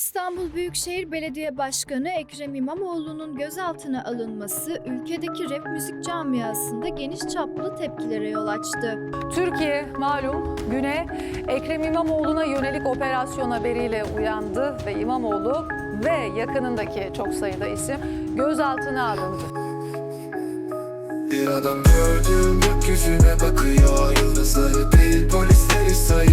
İstanbul Büyükşehir Belediye Başkanı Ekrem İmamoğlu'nun gözaltına alınması ülkedeki rap müzik camiasında geniş çaplı tepkilere yol açtı. Türkiye malum güne Ekrem İmamoğlu'na yönelik operasyon haberiyle uyandı ve İmamoğlu ve yakınındaki çok sayıda isim gözaltına alındı. Bir adam gördüm gökyüzüne bakıyor Yıldızları değil polisleri sayıyor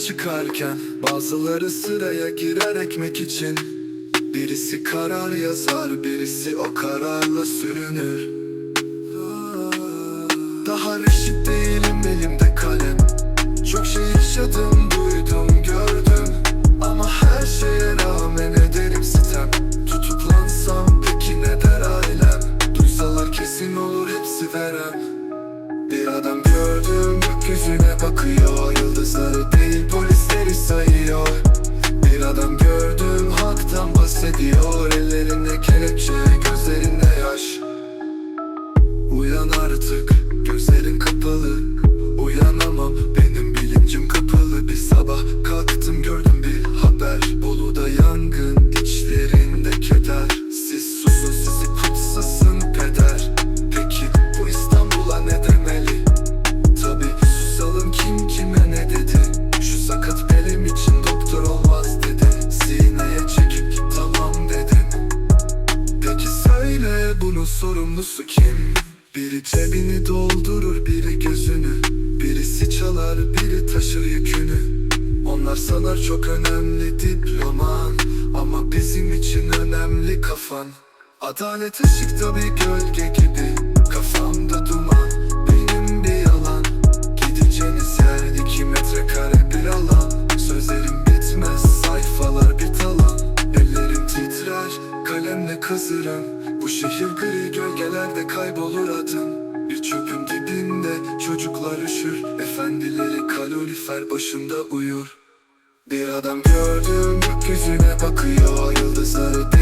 çıkarken Bazıları sıraya girer ekmek için Birisi karar yazar Birisi o kararla sürünür. Daha reşit değilim elimde kalem. Çok şey yaşadım, duydum, gördüm. Ama her şeye rağmen ederim sitem. Tutuklansam peki ne der ailem? Duysalar kesin olur hepsi verem. Bir adam gördüm, gökyüzüne bakıyor Uyan artık. Gözlerin kapalı. Uyanamam. Benim bilincim kapalı. Bir sabah kalktım gördüm bir haber. Bolu'da yangın içlerinde keder. Siz susun sizi kutsasın peder. Peki bu İstanbul'a ne demeli? Tabi susalım kim kime ne dedi? Şu sakat belim için doktor olmaz dedi. Sineye çekip tamam dedim. Peki söyle bunun sorumlusu kim? Biri cebini doldurur, biri gözünü. Birisi çalar, biri taşır yükünü. Onlar sanar çok önemli diploman Ama bizim için önemli kafan. Adalet ışıkta bir gölge gibi. Kafamda duman, benim bir yalan. Gideceğiniz yer iki metrekare bir alan. Sözlerim bitmez, sayfalar bir talan. Ellerim titrer, kalemle kazırım şehir gri gölgelerde kaybolur adım. Bir çöpün dibinde çocuklar üşür. Efendileri kalorifer başında uyur. Bir adam gördüm gökyüzüne bakıyor. Yıldızları